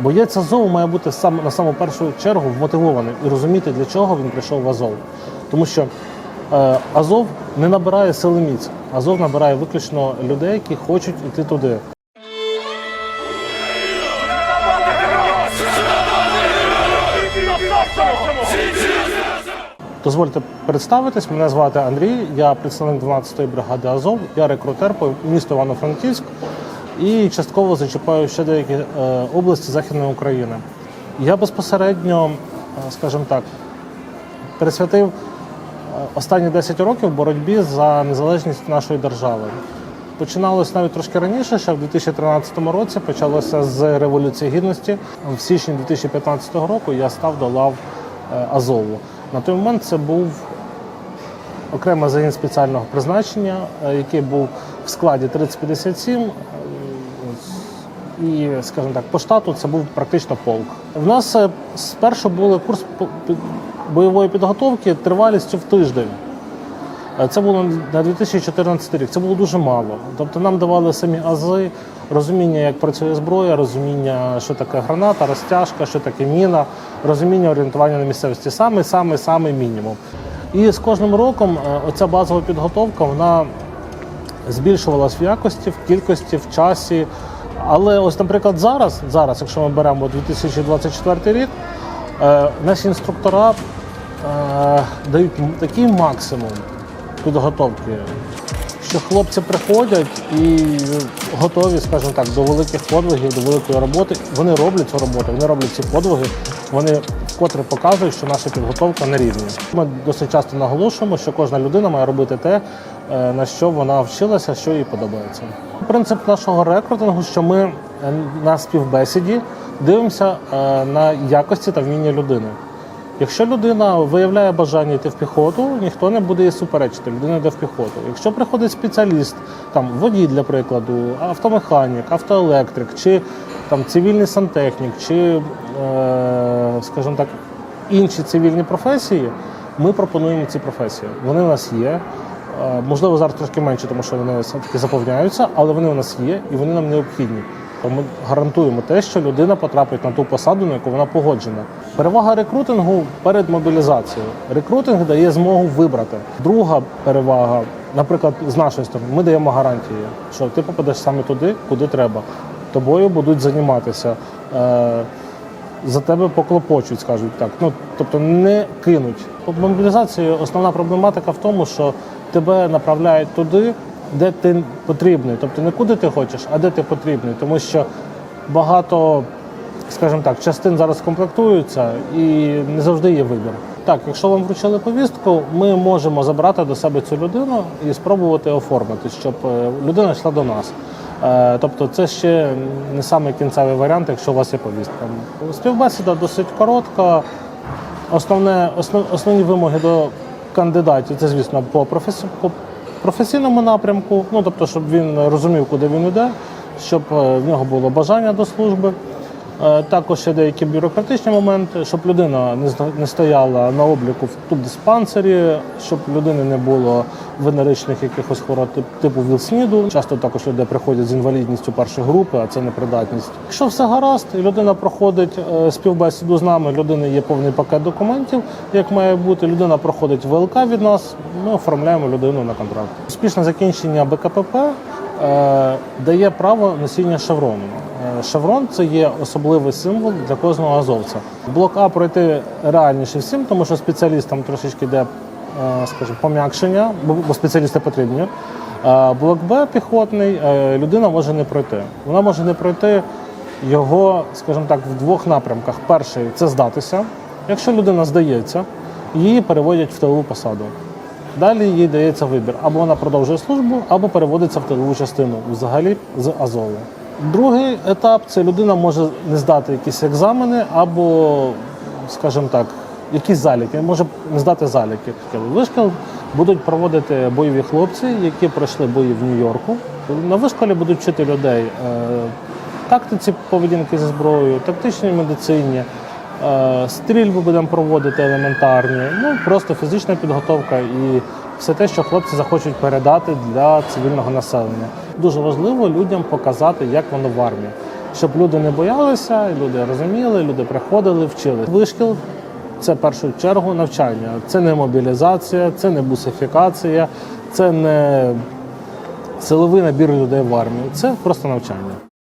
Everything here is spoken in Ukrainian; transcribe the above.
Боєць Азов має бути сам на саму першу чергу вмотивований і розуміти, для чого він прийшов в Азов. Тому що е, Азов не набирає сили міць. Азов набирає виключно людей, які хочуть йти туди. Дозвольте представитись. Мене звати Андрій. Я представник 12-ї бригади Азов. Я рекрутер по місту Івано-Франківськ і частково зачіпаю ще деякі е, області Західної України. Я безпосередньо, е, скажімо так, присвятив е, останні 10 років боротьбі за незалежність нашої держави. Починалось навіть трошки раніше, ще в 2013 році почалося з Революції Гідності. В січні 2015 року я став до лав Азову. На той момент це був окремий загін спеціального призначення, який був в складі 3057. І, скажімо так, по штату це був практично полк. В нас е, спершу були курс бойової підготовки тривалістю в тиждень. Е, Це було на 2014 рік. Це було дуже мало. Тобто нам давали самі ази, розуміння, як працює зброя, розуміння, що таке граната, розтяжка, що таке міна, розуміння орієнтування на місцевості. Саме, саме, саме мінімум. І з кожним роком е, оця базова підготовка вона збільшувалась в якості, в кількості, в часі. Але ось, наприклад, зараз, зараз, якщо ми беремо 2024 рік, е, наші інструктора е, дають такий максимум підготовки, що хлопці приходять і готові, скажімо так, до великих подвигів, до великої роботи. Вони роблять цю роботу, вони роблять ці подвиги, вони вкотре показують, що наша підготовка на рівні. Ми досить часто наголошуємо, що кожна людина має робити те, на що вона вчилася, що їй подобається. Принцип нашого рекрутингу, що ми е, на співбесіді дивимося е, на якості та вміння людини. Якщо людина виявляє бажання йти в піхоту, ніхто не буде їй суперечити, людина йде в піхоту. Якщо приходить спеціаліст, там водій, для прикладу, автомеханік, автоелектрик, чи там цивільний сантехнік, чи, е, скажімо так, інші цивільні професії, ми пропонуємо ці професії. Вони у нас є. Е, Можливо, зараз трошки менше, тому що вони все-таки заповняються, але вони у нас є і вони нам необхідні. Ми гарантуємо те, що людина потрапить на ту посаду, на яку вона погоджена. Перевага рекрутингу перед мобілізацією. Рекрутинг дає змогу вибрати. Друга перевага, наприклад, з нашої сторони, ми даємо гарантії, що ти попадеш саме туди, куди треба. Тобою будуть займатися. Е, за тебе поклопочуть, скажуть так. Ну тобто не кинуть. По основна проблематика в тому, що тебе направляють туди, де ти потрібний. Тобто не куди ти хочеш, а де ти потрібний. Тому що багато, скажімо так, частин зараз комплектуються і не завжди є вибір. Так, якщо вам вручили повістку, ми можемо забрати до себе цю людину і спробувати оформити, щоб е, людина йшла до нас. Е, Тобто це ще не самий кінцевий варіант, якщо у вас є повістка. Співбесіда досить коротка. Основне, основ, основні вимоги до кандидатів це, звісно, по, професі, по професійному напрямку, ну тобто, щоб він розумів, куди він йде, щоб е, в нього було бажання до служби. Е, Також ще деякі бюрократичні моменти, щоб людина не стояла на обліку в тут диспансері, щоб людини не було венеричних якихось хвороб тип- типу ВІЛ-СНІДу. Часто також люди приходять з інвалідністю першої групи, а це непридатність. Якщо все гаразд, людина проходить е, співбесіду з нами, людини є повний пакет документів, як має бути. Людина проходить ВЛК від нас. Ми оформляємо людину на контракт. Успішне закінчення БКПП дає право носіння шеврону. Е, Шеврон це є особливий символ для кожного азовця. Блок А пройти реальніше всім, тому що спеціалістам трошечки йде, е, скажімо, пом'якшення, бо спеціалісти потрібні. Е, Блок Б піхотний е, людина може не пройти. Вона може не пройти його, скажімо так, в двох напрямках. Перший це здатися. Якщо людина здається, її переводять в тилову посаду. Далі їй дається вибір: або вона продовжує службу, або переводиться в тилову частину взагалі з Азову. Другий етап це людина може не здати якісь екзамени, або, скажімо так, якісь заліки, може не здати заліки. Вишкіл будуть проводити бойові хлопці, які пройшли бої в Нью-Йорку. На вишколі будуть вчити людей е, тактиці поведінки зі зброєю, тактичній медицині. Е, Стрільби будемо проводити елементарні, ну просто фізична підготовка і все те, що хлопці захочуть передати для цивільного населення. Дуже важливо людям показати, як воно в армії. щоб люди не боялися, люди розуміли, люди приходили, вчили. Вишкіл це в першу чергу навчання. Це не мобілізація, це не бусифікація, це не силовий набір людей в армію. Це просто навчання.